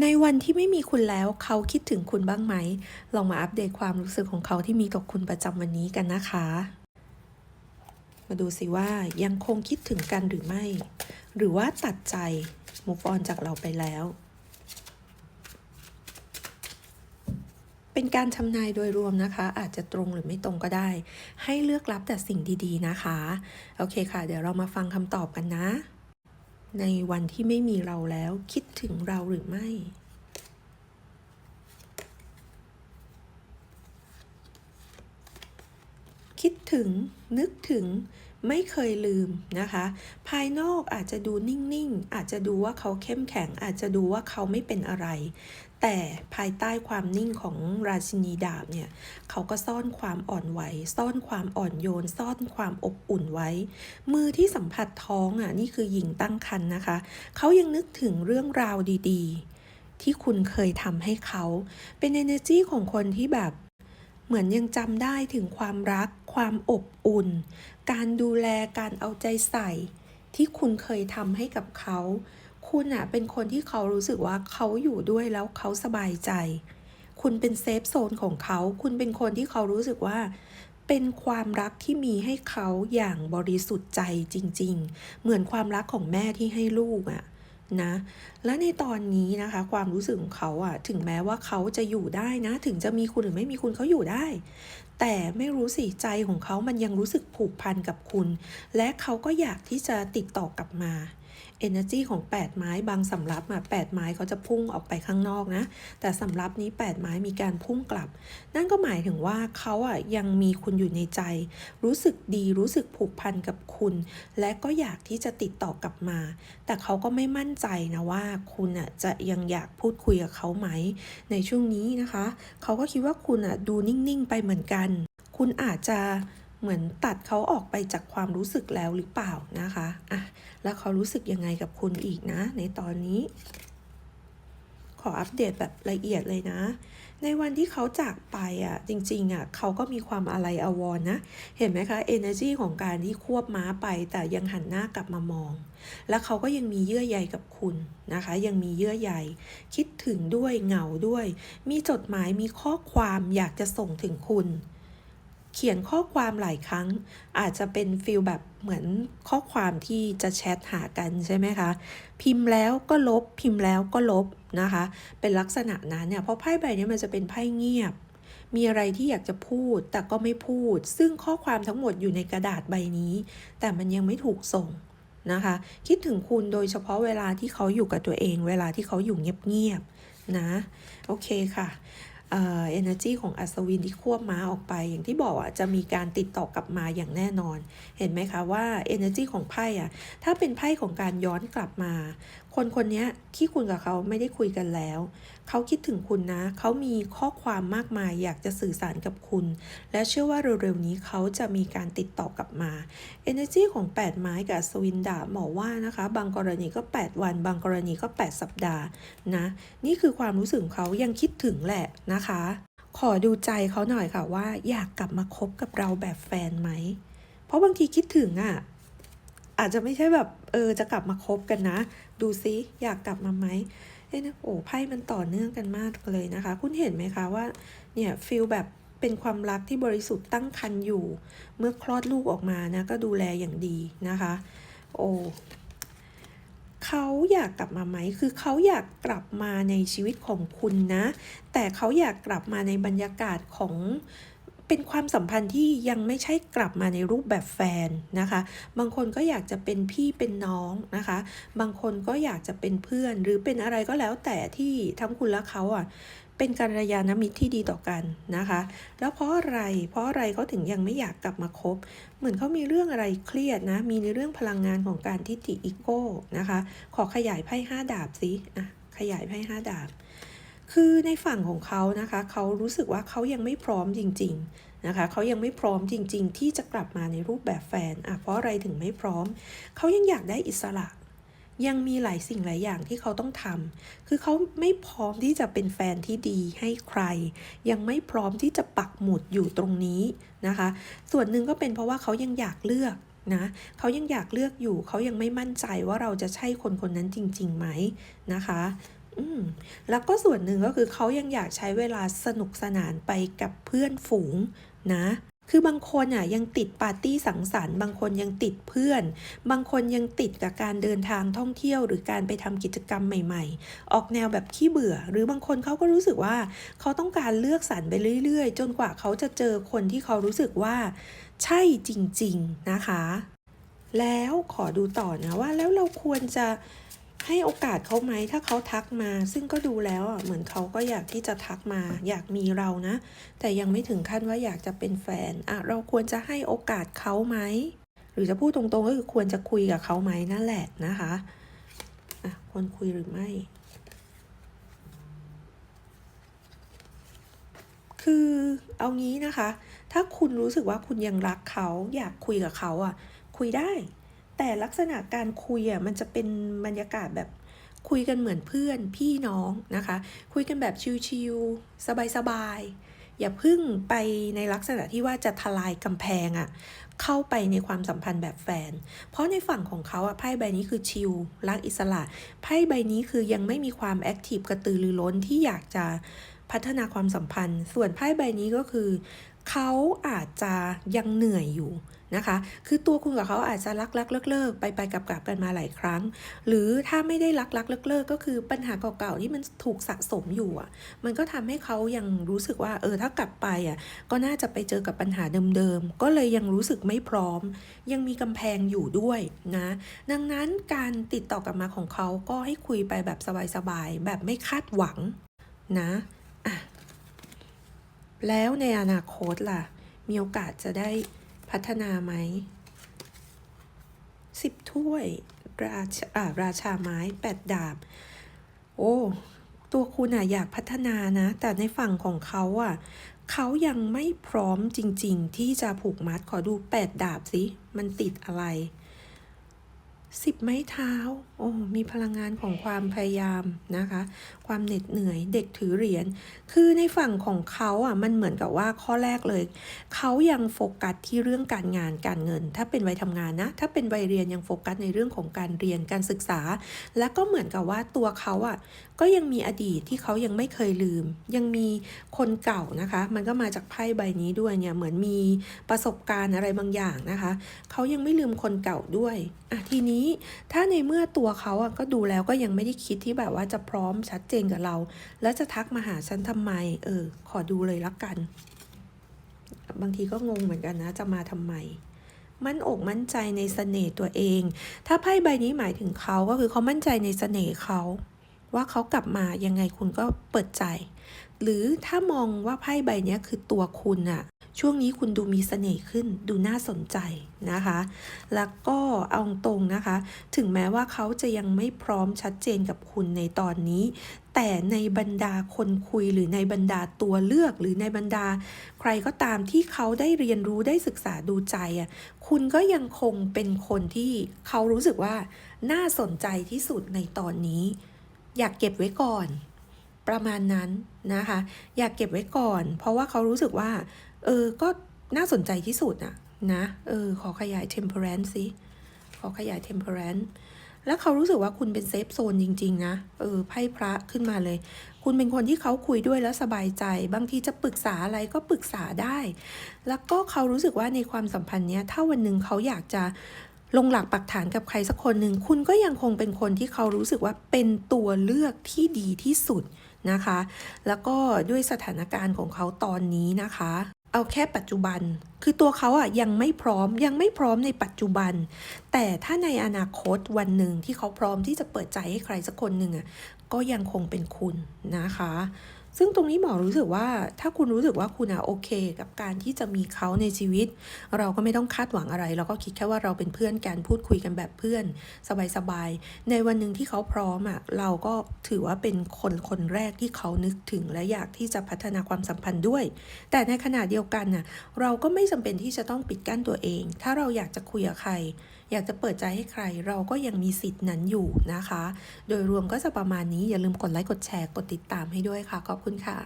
ในวันที่ไม่มีคุณแล้วเขาคิดถึงคุณบ้างไหม ลองมาอัปเดตความรู้สึกของเขาที่มีต่อคุณประจำวันนี้กันนะคะ มาดูสิว่ายังคงคิดถึงกันหรือไม่ หรือว่าตัดใจ move on จากเราไปแล้ว เป็นการทำนายโดยรวมนะคะ อาจจะตรงหรือไม่ตรงก็ได้ ให้เลือกรับแต่สิ่งดีๆนะคะ โอเคค่ะ เดี๋ยวเรามาฟังคำตอบกันนะ ในวันที่ไม่มีเราแล้วคิดถึงเราหรือไม่ คิดถึงนึกถึงไม่เคยลืมนะคะ ภายนอกอาจจะดูนิ่ง ๆ อาจจะดูว่าเขาเข้มแข็ง อาจจะดูว่าเขาไม่เป็นอะไร แต่ภายใต้ความนิ่งของราชินีดาบเนี่ยเขาก็ซ่อนความอ่อนไหว ซ่อนความอ่อนโยน ซ่อนความอบอุ่นไว้ มือที่สัมผัสท้องอะนี่คือหญิงตั้งครรภ์นะคะ เขายังนึกถึงเรื่องราวดีๆ ที่คุณเคยทำให้เขา เป็น energy ของคนที่แบบเหมือนยังจำได้ถึงความรัก ความอบอุ่น การดูแลการเอาใจใส่ ที่คุณเคยทำให้กับเขา คุณอะเป็นคนที่เขารู้สึกว่าเขาอยู่ด้วยแล้วเขาสบายใจ คุณเป็นเซฟโซนของเขา คุณเป็นคนที่เขารู้สึกว่าเป็นความรักที่มีให้เขาอย่างบริสุทธิ์ใจจริง ๆ เหมือนความรักของแม่ที่ให้ลูกอะนะ และในตอนนี้นะคะ ความรู้สึกของเขาอะถึงแม้ว่าเขาจะอยู่ได้นะ ถึงจะมีคุณหรือไม่มีคุณเขาอยู่ได้ แต่ไม่รู้สิใจของเขามันยังรู้สึกผูกพันกับคุณ และเขาก็อยากที่จะติดต่อกลับมา Energy ของ 8 ไม้บางสำรับอะ8ไม้เขาจะพุ่งออกไปข้างนอกนะ แต่สำรับนี้ 8 ไม้มีการพุ่งกลับ นั่นก็หมายถึงว่าเขาอะยังมีคุณอยู่ในใจ รู้สึกดีรู้สึกผูกพันกับคุณ และก็อยากที่จะติดต่อกลับมา แต่เขาก็ไม่มั่นใจนะว่าคุณอะจะยังอยากพูดคุยกับเขาไหม ในช่วงนี้นะคะ เขาก็คิดว่าคุณอะดูนิ่ง ๆ ไปเหมือนกัน คุณอาจจะ เหมือนตัดเขาออกไปจากความรู้สึกแล้วหรือเปล่านะคะอะแล้วเขารู้สึกยังไงกับคุณอีกนะ ในตอนนี้ ขออัปเดตแบบละเอียดเลยนะ ในวันที่เขาจากไปอะ จริง ๆอะเขาก็มีความอะไรอาวรณ์นะ เห็นไหมคะ energy ของการที่ควบม้าไป แต่ยังหันหน้ากลับมามอง แล้วเขาก็ยังมีเยื่อใยกับคุณนะคะ ยังมีเยื่อใยคิดถึงด้วยเหงาด้วย มีจดหมายมีข้อความอยากจะส่งถึงคุณ เขียนข้อความหลายครั้ง อาจจะเป็นฟิลแบบเหมือนข้อความที่จะแชทหากันใช่ไหมคะ พิมพ์แล้วก็ลบ พิมพ์แล้วก็ลบนะคะ เป็นลักษณะนั้นเนี่ยเพราะไพ่ใบนี้มันจะเป็นไพ่เงียบ มีอะไรที่อยากจะพูดแต่ก็ไม่พูด ซึ่งข้อความทั้งหมดอยู่ในกระดาษใบนี้ แต่มันยังไม่ถูกส่งนะคะ คิดถึงคุณโดยเฉพาะเวลาที่เขาอยู่กับตัวเอง เวลาที่เขาอยู่เงียบๆนะ โอเคค่ะ เอ่อ energy ของอัศวินที่ควบม้าออกไป อย่างที่บอกอะจะมีการติดต่อกลับมาอย่างแน่นอน เห็นไหมคะว่า energy ของไพ่อะถ้าเป็นไพ่ของการย้อนกลับมาคนคนนี้ที่คุณกับเขาไม่ได้คุยกันแล้ว เขาคิดถึงคุณนะ เขามีข้อความมากมายอยากจะสื่อสารกับคุณ และเชื่อว่าเร็วๆนี้เขาจะมีการติดต่อกลับมา energy ของ 8 ไม้กับอัศวินดาบอกว่านะคะ บางกรณีก็ 8 วัน บางกรณีก็ 8 สัปดาห์นะ นี่คือความรู้สึกเขายังคิดถึงแหละนะคะ ขอดูใจเขาหน่อยค่ะว่า อยากกลับมาคบกับเราแบบแฟนไหม เพราะบางทีคิดถึงอะ อาจจะไม่ใช่แบบเออจะกลับมาคบกันนะ ดูซิอยากกลับมาไหมเอ้ยนะโอ้ไพ่มันต่อเนื่องกันมากเลยนะคะ คุณเห็นไหมคะว่าเนี่ยฟิลแบบเป็นความรักที่บริสุทธิ์ตั้งครรภ์อยู่ เมื่อคลอดลูกออกมานะก็ดูแลอย่างดีนะคะ โอ้เขาอยากกลับมาไหม คือเขาอยากกลับมาในชีวิตของคุณนะ แต่เขาอยากกลับมาในบรรยากาศของ เป็นความสัมพันธ์ที่ยังไม่ใช่กลับมาในรูปแบบแฟนนะคะ บางคนก็อยากจะเป็นพี่เป็นน้องนะคะ บางคนก็อยากจะเป็นเพื่อน หรือเป็นอะไรก็แล้วแต่ที่ทั้งคุณและเขาอะเป็นกัลยาณมิตรที่ดีต่อกันนะคะ แล้วเพราะอะไร เพราะอะไรเขาถึงยังไม่อยากกลับมาคบ เหมือนเขามีเรื่องอะไรเครียดนะ มีในเรื่องพลังงานของการทิฏฐิอีโก้นะคะ ขอขยายไพ่ห้าดาบสิอะ ขยายไพ่ห้าดาบ คือในฝั่งของเขานะคะเขารู้สึกว่าเขายังไม่พร้อมจริง ๆนะคะเขายังไม่พร้อมจริง ๆ ที่จะกลับมาในรูปแบบแฟนอะเพราะอะไรถึงไม่พร้อม เขายังอยากได้อิสระ ยังมีหลายสิ่งหลายอย่างที่เขาต้องทำคือเขาไม่พร้อมที่จะเป็นแฟนที่ดีให้ใคร ยังไม่พร้อมที่จะปักหมุดอยู่ตรงนี้นะคะ ส่วนหนึ่งก็เป็นเพราะว่าเขายังอยากเลือกนะเขายังอยากเลือกอยู่ เขายังไม่มั่นใจว่าเราจะใช่คนคนนั้นจริงๆไหมนะคะ แล้วก็ส่วนหนึ่งก็คือเขายังอยากใช้เวลาสนุกสนานไปกับเพื่อนฝูงนะ คือบางคนอะยังติดปาร์ตี้สังสรรค์ บางคนยังติดเพื่อน บางคนยังติดกับการเดินทางท่องเที่ยวหรือการไปทำกิจกรรมใหม่ ๆ ออกแนวแบบขี้เบื่อ หรือบางคนเขาก็รู้สึกว่าเขาต้องการเลือกสรรไปเรื่อยๆ จนกว่าเขาจะเจอคนที่เขารู้สึกว่า ใช่จริง ๆนะคะ แล้วขอดูต่อนะว่าแล้วเราควรจะ ให้โอกาสเขาไหมถ้าเขาทักมา ซึ่งก็ดูแล้วอะเหมือนเขาก็อยากที่จะทักมา อยากมีเรานะ แต่ยังไม่ถึงขั้นว่าอยากจะเป็นแฟนอะเราควรจะให้โอกาสเขาไหมหรือจะพูดตรงๆก็คือควรจะคุยกับเขาไหมนั่นแหละนะคะอะควรคุยหรือไม่ คือเอางี้นะคะ ถ้าคุณรู้สึกว่าคุณยังรักเขาอยากคุยกับเขาอะ คุยได้ แต่ลักษณะการคุยอะมันจะเป็นบรรยากาศแบบคุยกันเหมือนเพื่อนพี่น้องนะคะ คุยกันแบบชิลๆสบายๆอย่าพึ่งไปในลักษณะที่ว่าจะทลายกำแพงอะเข้าไปในความสัมพันธ์แบบแฟน เพราะในฝั่งของเขาอะไพ่ใบนี้คือชิลรักอิสระไพ่ใบนี้คือยังไม่มีความแอคทีฟกระตือรือร้นที่อยากจะพัฒนาความสัมพันธ์ ส่วนไพ่ใบนี้ก็คือ เขาอาจจะยังเหนื่อยอยู่ นะคะ คือตัวคุณกับเขาอาจจะรักรักเลิกเลิกไปไปกลับกลับกันมาหลายครั้ง หรือถ้าไม่ได้รักรักเลิกเลิกก็คือปัญหาเก่าๆที่มันถูกสะสมอยู่อะ มันก็ทำให้เขายังรู้สึกว่า เออถ้ากลับไปอะก็น่าจะไปเจอกับปัญหาเดิมๆก็เลยยังรู้สึกไม่พร้อม ยังมีกำแพงอยู่ด้วยนะดังนั้นการติดต่อกลับมาของเขาก็ให้คุยไปแบบสบายๆแบบไม่คาดหวังนะอะแล้วในอนาคตล่ะ มีโอกาสจะได้ พัฒนาไหมสิบถ้วยราชาราชาไม้แปดดาบ โอ้ตัวคุณอะอยากพัฒนานะ แต่ในฝั่งของเขาอะเขายังไม่พร้อมจริง ๆ ที่จะผูกมัดขอดูแปดดาบสิ มันติดอะไร สิบไม้เท้า โอ้ มีพลังงานของความพยายามนะคะ ความเหน็ดเหนื่อย เด็กถือเหรียญ คือในฝั่งของเขาอะ มันเหมือนกับว่าข้อแรกเลย เขายังโฟกัสที่เรื่องการงาน การเงิน ถ้าเป็นวัยทำงานนะ ถ้าเป็นวัยเรียนยังโฟกัสในเรื่องของการเรียน การศึกษา และก็เหมือนกับว่าตัวเขาอะ ก็ยังมีอดีตที่เขายังไม่เคยลืม ยังมีคนเก่านะคะ มันก็มาจากไพ่ใบนี้ด้วยเนี่ย เหมือนมีประสบการณ์อะไรบางอย่างนะคะ เขายังไม่ลืมคนเก่าด้วย อะ ทีนี้ถ้าในเมื่อตัวเขาอะก็ดูแล้วก็ยังไม่ได้คิดที่แบบว่าจะพร้อมชัดเจนกับเรา แล้วจะทักมาหาฉันทำไม เออ ขอดูเลยละกัน บางทีก็งงเหมือนกันนะ จะมาทำไมมั่นอกมั่นใจในเสน่ห์ตัวเอง ถ้าไพ่ใบนี้หมายถึงเขาก็คือเขามั่นใจในเสน่ห์เขา ว่าเขากลับมายังไงคุณก็เปิดใจ หรือถ้ามองว่าไพ่ใบนี้คือตัวคุณอะช่วงนี้คุณดูมีเสน่ห์ขึ้น ดูน่าสนใจนะคะ แล้วก็เอาตรงนะคะ ถึงแม้ว่าเขาจะยังไม่พร้อมชัดเจนกับคุณในตอนนี้ แต่ในบรรดาคนคุยหรือในบรรดาตัวเลือก หรือในบรรดา ใครก็ตามที่เขาได้เรียนรู้ได้ศึกษาดูใจอะ คุณก็ยังคงเป็นคนที่เขารู้สึกว่าน่าสนใจที่สุดในตอนนี้ อยากเก็บไว้ก่อน ประมาณนั้นนะคะ อยากเก็บไว้ก่อน เพราะว่าเขารู้สึกว่า เออ ก็น่าสนใจที่สุดอะนะ เออ ขอขยาย temperance สิ ขอขยาย temperance แล้วเขารู้สึกว่าคุณเป็นเซฟโซนจริง ๆ นะ เออ ไพ่พระขึ้นมาเลย คุณเป็นคนที่เขาคุยด้วยแล้วสบายใจ บางทีจะปรึกษาอะไรก็ปรึกษาได้ แล้วก็เขารู้สึกว่าในความสัมพันธ์เนี้ย ถ้าวันหนึ่งเขาอยากจะลงหลักปักฐานกับใครสักคนหนึ่ง คุณก็ยังคงเป็นคนที่เขารู้สึกว่าเป็นตัวเลือกที่ดีที่สุด นะคะ แล้วก็ด้วยสถานการณ์ของเขาตอนนี้นะคะ เอาแค่ปัจจุบัน คือตัวเขาอะยังไม่พร้อมยังไม่พร้อมในปัจจุบัน แต่ถ้าในอนาคตวันหนึ่งที่เขาพร้อมที่จะเปิดใจให้ใครสักคนหนึ่งอะก็ยังคงเป็นคุณนะคะ ซึ่งตรงนี้หมอรู้สึกว่าถ้าคุณรู้สึกว่าคุณอะโอเค กับการที่จะมีเขาในชีวิต เราก็ไม่ต้องคาดหวังอะไร เราก็คิดแค่ว่าเราเป็นเพื่อนกันพูดคุยกันแบบเพื่อน สบายๆในวันหนึ่งที่เขาพร้อมอะเราก็ถือว่าเป็นคนคนแรกที่เขานึกถึงและอยากที่จะพัฒนาความสัมพันธ์ด้วย แต่ในขณะเดียวกันน่ะเราก็ไม่จำเป็นที่จะต้องปิดกั้นตัวเอง ถ้าเราอยากจะคุยกับใคร อยากจะเปิดใจให้ใครเราก็ยังมีสิทธิ์นั้นอยู่นะคะ โดยรวมก็จะประมาณนี้อย่าลืมกดไลค์กดแชร์กดติดตามให้ด้วยค่ะ ขอบคุณค่ะ